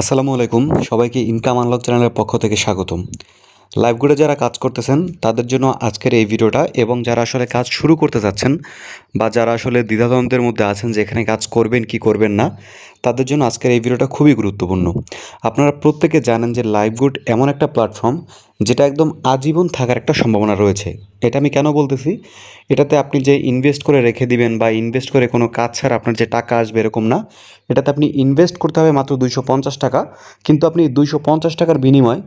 আসসালামু আলাইকুম, সবাইকে ইনকাম আনলক চ্যানেলের পক্ষ থেকে স্বাগতম। লাইভগুলো যারা কাজ করতেছেন, তাদের জন্য আজকের এই ভিডিওটা এবং যারা আসলে কাজ শুরু করতে যাচ্ছেন বা যারা আসলে দ্বিধাদ্বন্দ্বের মধ্যে আছেন যে এখানে কাজ করবেন কি করবেন না, তাদের জন্য আজকের এই ভিডিওটা খুবই গুরুত্বপূর্ণ। আপনারা প্রত্যেকে জানেন যে লাইভ গুড এমন একটা প্ল্যাটফর্ম যেটা একদম আজীবন থাকার একটা সম্ভাবনা রয়েছে। এটা আমি কেন বলতেছি? এটাতে আপনি যে ইনভেস্ট করে রেখে দিবেন বা ইনভেস্ট করে কোনো কাজ ছাড়া আপনার যে টাকা আসবে এরকম না, এটাতে আপনি ইনভেস্ট করতে হবে মাত্র দুইশো পঞ্চাশ টাকা, কিন্তু আপনি দুইশো পঞ্চাশ টাকার বিনিময়ে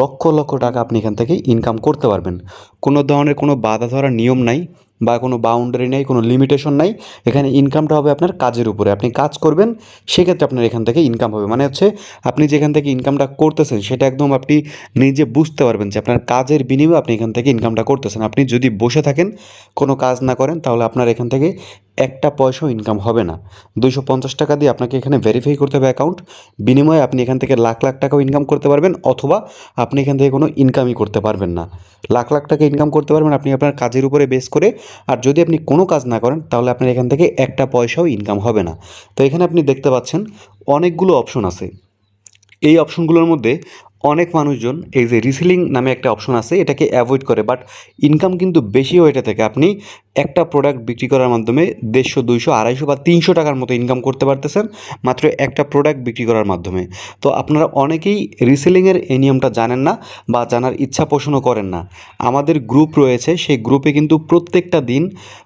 লক্ষ লক্ষ টাকা আপনি এখান থেকে ইনকাম করতে পারবেন। কোনো ধরনের কোনো বাধা ধরার নিয়ম নাই বা কোনো বাউন্ডারি নেই, কোনো লিমিটেশন নাই, এখানে ইনকামটা হবে আপনার কাজের উপরে। আপনি কাজ করবেন, সেক্ষেত্রে আপনার এখান থেকে ইনকাম হবে। মানে হচ্ছে, আপনি যেখান থেকে ইনকামটা করতেছেন, সেটা একদম আপনি নিজে বুঝতে পারবেন যে আপনার কাজের বিনিময়ে আপনি এখান থেকে ইনকামটা করতেছেন। আপনি যদি বসে থাকেন, কোনো কাজ না করেন, তাহলে আপনার এখান থেকে একটা পয়সাও ইনকাম হবে না। দুইশো পঞ্চাশ টাকা দিয়ে আপনাকে এখানে ভেরিফাই করতে হবে অ্যাকাউন্ট বিনিময়ে আপনি এখান থেকে লাখ লাখ টাকাও ইনকাম করতে পারবেন, অথবা আপনি এখান থেকে কোনো ইনকামই করতে পারবেন না। লাখ লাখ টাকা ইনকাম করতে পারবেন, আপনি আপনার কাজের উপরে বেস করে, আর যদি আপনি কোনো কাজ না করেন, তাহলে আপনার এখান থেকে একটা পয়সাও ইনকাম হবে না। তো এখানে আপনি দেখতে পাচ্ছেন, অনেকগুলো অপশন আছে। এই অপশনগুলোর মধ্যে অনেক মানুষজন, এই যে রিসেলিং নামে একটা অপশন আছে, এটাকে অ্যাভয়েড করে বাট ইনকাম কিন্তু বেশি হয় এটা থেকে আপনি একটা প্রোডাক্ট বিক্রি করার মাধ্যমে দেড়শো, দুইশো, আড়াইশো বা তিনশো টাকার মতো ইনকাম করতে পারতেছেন, মাত্র একটা প্রোডাক্ট বিক্রি করার মাধ্যমে। তো আপনারা অনেকেই রিসেলিংয়ের এই নিয়মটা জানেন না বা জানার ইচ্ছা পোষণও করেন না। আমাদের গ্রুপ রয়েছে, সেই গ্রুপে কিন্তু প্রত্যেকটা দিন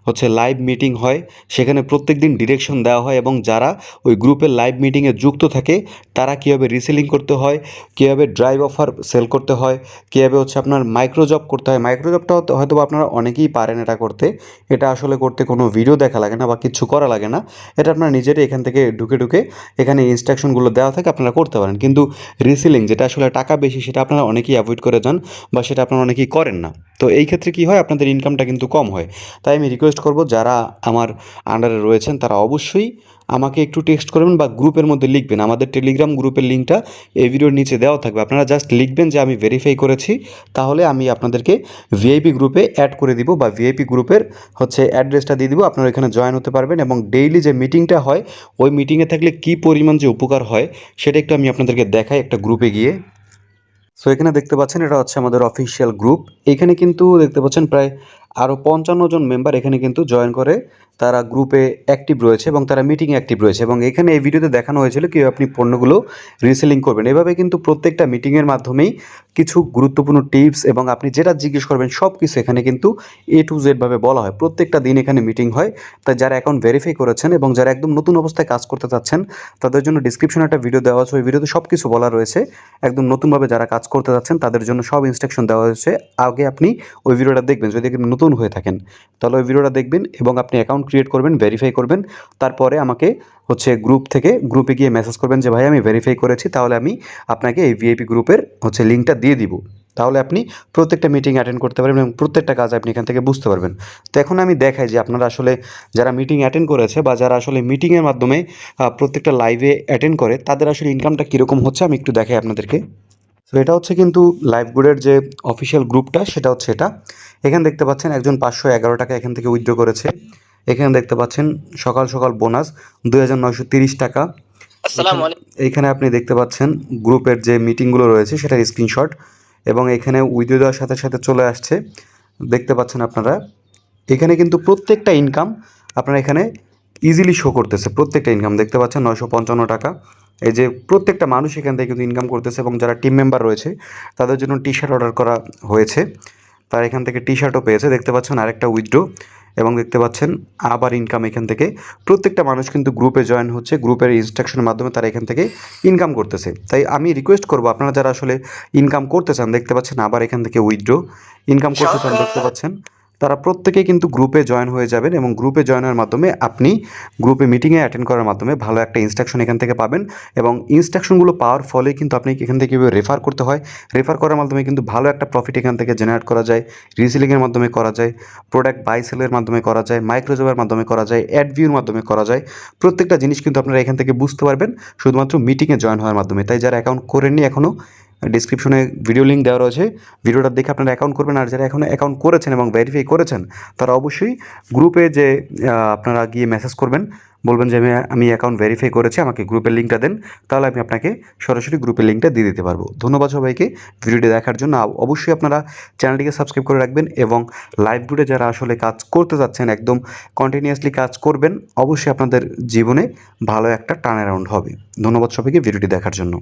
হচ্ছে লাইভ মিটিং হয়। সেখানে প্রত্যেক দিন ডিরেকশন দেওয়া হয় এবং যারা ওই গ্রুপের লাইভ মিটিংয়ে যুক্ত থাকে, তারা কীভাবে রিসেলিং করতে হয়, কীভাবে ড্রাইভ অফার সেল করতে হয়, কীভাবে হচ্ছে আপনার মাইক্রোজব করতে হয়। মাইক্রোজবটা হয়তো আপনারা অনেকেই পারেন এটা করতে। এটা আসলে করতে কোনো ভিডিও দেখা লাগে না বা কিছু করা লাগে না। এটা আপনার নিজেরাই এখান থেকে ঢুকে ঢুকে এখানে ইনস্ট্রাকশনগুলো দেওয়া থাকে আপনারা করতে পারেন। কিন্তু রিসেলিং যেটা আসলে টাকা বেশি সেটা আপনারা অনেকেই অ্যাভয়েড করে যান বা সেটা আপনারা অনেকেই করেন না। তো এই ক্ষেত্রে কী হয়? আপনাদের ইনকামটা কিন্তু কম হয়। তাই আমি রিকোয়েস্ট করব যারা আমার আন্ডারে রয়েছেন তারা অবশ্যই আমাকে একটু টেক্সট করবেন বা গ্রুপের মধ্যে লিখবেন। আমাদের টেলিগ্রাম গ্রুপের লিঙ্কটা এই ভিডিওর নিচে দেওয়া থাকবে। আপনারা জাস্ট লিখবেন যে আমি ভেরিফাই করেছি, তাহলে আমি আপনাদেরকে ভিআইপি গ্রুপে অ্যাড করে দিব বা ভিআইপি গ্রুপের হচ্ছে অ্যাড্রেসটা দিয়ে দিব। আপনারা এখানে জয়েন হতে পারবেন এবং ডেইলি যে মিটিংটা হয়, ওই মিটিংয়ে থাকলে কী পরিমাণ যে উপকার হয়, সেটা একটু আমি আপনাদেরকে দেখাই একটা গ্রুপে গিয়ে। সো এখানে দেখতে পাচ্ছেন, এটা হচ্ছে আমাদের অফিসিয়াল গ্রুপ এখানে কিন্তু দেখতে পাচ্ছেন প্রায় আরও পঞ্চান্ন জন মেম্বার এখানে কিন্তু জয়েন করে। তারা গ্রুপে অ্যাক্টিভ রয়েছে এবং তারা মিটিংয়ে অ্যাক্টিভ রয়েছে এবং এখানে এই ভিডিওতে দেখানো হয়েছিল কীভাবে আপনি পণ্যগুলো রিসেলিং করবেন। এভাবে কিন্তু প্রত্যেকটা মিটিংয়ের মাধ্যমেই কিছু গুরুত্বপূর্ণ টিপস এবং আপনি যেটা জিজ্ঞেস করবেন সব কিছু এখানে কিন্তু এ টু জেডভাবে বলা হয়। প্রত্যেকটা দিন এখানে মিটিং হয়। তাই যারা অ্যাকাউন্ট ভেরিফাই করেছেন এবং যারা একদম নতুন অবস্থায় কাজ করতে চাচ্ছেন, তাদের জন্য ডিসক্রিপশনে একটা ভিডিও দেওয়া আছে। ওই ভিডিওতে সব কিছু বলা রয়েছে। একদম নতুনভাবে যারা কাজ করতে চাচ্ছেন, তাদের জন্য সব ইনস্ট্রাকশন দেওয়া হয়েছে। আগে আপনি ওই ভিডিওটা দেখবেন। যদি আপনি নতুন হয়ে থাকেন। তাহলে ওই ভিডিওটা দেখবেন এবং আপনি অ্যাকাউন্ট ক্রিয়েট করবেন ভেরিফাই করবেন। তারপরে আমাকে হচ্ছে গ্রুপ থেকে গ্রুপে গিয়ে মেসেজ করবেন যে, ভাই, আমি ভেরিফাই করেছি, তাহলে আমি আপনাকে এই ভিআইপি গ্রুপের হচ্ছে লিঙ্কটা দিয়ে দিব। তাহলে আপনি প্রত্যেকটা মিটিং অ্যাটেন্ড করতে পারবেন এবং প্রত্যেকটা কাজ আপনি এখান থেকে বুঝতে পারবেন। তো এখন আমি দেখাই যে, আপনারা আসলে যারা মিটিং অ্যাটেন্ড করেছে বা যারা আসলে মিটিংয়ের মাধ্যমে প্রত্যেকটা লাইভে অ্যাটেন্ড করে, তাদের আসলে ইনকামটা কীরকম হচ্ছে আমি একটু দেখাই আপনাদেরকে। তো এটা হচ্ছে কিন্তু লাইভগুডের যে অফিসিয়াল গ্রুপটা সেটা হচ্ছে এটা। এখানে দেখতে পাচ্ছেন একজন পাঁচশো এগারো টাকা এখান থেকে উইথড্র করেছে। এখানে দেখতে পাচ্ছেন সকাল সকাল বোনাস দুই হাজার নয়শো তিরিশ টাকা। এখানে- এইখানে আপনি দেখতে পাচ্ছেন গ্রুপের যে মিটিংগুলো রয়েছে সেটার স্ক্রিনশট এবং এখানে উইথড্র দেওয়ার সাথে সাথে চলে আসছে। দেখতে পাচ্ছেন আপনারা। এখানে কিন্তু প্রত্যেকটা ইনকাম আপনারা এখানে ইজিলি শো করতেছে প্রত্যেকটা ইনকাম দেখতে পাচ্ছেন নয়শো পঞ্চান্ন টাকা। এই যে প্রত্যেকটা মানুষ এখান থেকে কিন্তু ইনকাম করতেছে এবং যারা টিম মেম্বার রয়েছে তাদের জন্য টি শার্ট অর্ডার করা হয়েছে। তার এখান থেকে টি শার্টও পেয়েছে। দেখতে পাচ্ছেন আরেকটা উইথড্রো এবং দেখতে পাচ্ছেন আবার ইনকাম এখান থেকে। প্রত্যেকটা মানুষ কিন্তু গ্রুপে জয়েন হচ্ছে গ্রুপের ইনস্ট্রাকশনের মাধ্যমে তারা এখান থেকে ইনকাম করতেছে। তাই আমি রিকোয়েস্ট করব আপনারা যারা আসলে ইনকাম করতে চান দেখতে পাচ্ছেন আবার এখান থেকে উইথড্রো ইনকাম করতে চান দেখতে পাচ্ছেন। তারা প্রত্যেকেই কিন্তু গ্রুপে জয়েন হয়ে যাবেন এবং গ্রুপে জয়েনের মাধ্যমে আপনি গ্রুপে মিটিংয়ে অ্যাটেন্ড করার মাধ্যমে ভালো একটা ইনস্ট্রাকশন এখান থেকে পাবেন এবং ইনস্ট্রাকশনগুলো পাওয়ার ফলে কিন্তু আপনি এখান থেকে কীভাবে রেফার করতে হয় রেফার করার মাধ্যমে কিন্তু ভালো একটা প্রফিট এখান থেকে জেনারেট করা যায় রিসেলিংয়ের মাধ্যমে করা যায় প্রোডাক্ট বাই সেলের মাধ্যমে করা যায় মাইক্রোজবের মাধ্যমে করা যায় অ্যাড ভিউর মাধ্যমে করা যায়, প্রত্যেকটা জিনিস কিন্তু আপনারা এখান থেকে বুঝতে পারবেন, শুধুমাত্র মিটিংয়ে জয়েন হওয়ার মাধ্যমে। তাই যারা অ্যাকাউন্ট করেননি এখনও ডিসক্রিপশনে ভিডিও লিঙ্ক দেওয়া রয়েছে। ভিডিওটা দেখে আপনারা অ্যাকাউন্ট করবেন, আর যারা এখন অ্যাকাউন্ট করেছেন এবং ভেরিফাই করেছেন, তারা অবশ্যই গ্রুপে যে আপনারা গিয়ে মেসেজ করবেন, বলবেন যে, আমি আমি অ্যাকাউন্ট ভেরিফাই করেছি, আমাকে গ্রুপের লিঙ্কটা দেন, তাহলে আমি আপনাকে সরাসরি গ্রুপের লিঙ্কটা দিয়ে দিতে পারব। ধন্যবাদ সবাইকে ভিডিওটি দেখার জন্য। অবশ্যই আপনারা চ্যানেলটিকে সাবস্ক্রাইব করে রাখবেন এবং লাইভ গ্রুপে যারা আসলে কাজ করতে যাচ্ছেন, একদম কন্টিনিউয়াসলি কাজ করবেন, অবশ্যই আপনাদের জীবনে ভালো একটা টার্ন অ্যারাউন্ড হবে। ধন্যবাদ সবাইকে ভিডিওটি দেখার জন্য।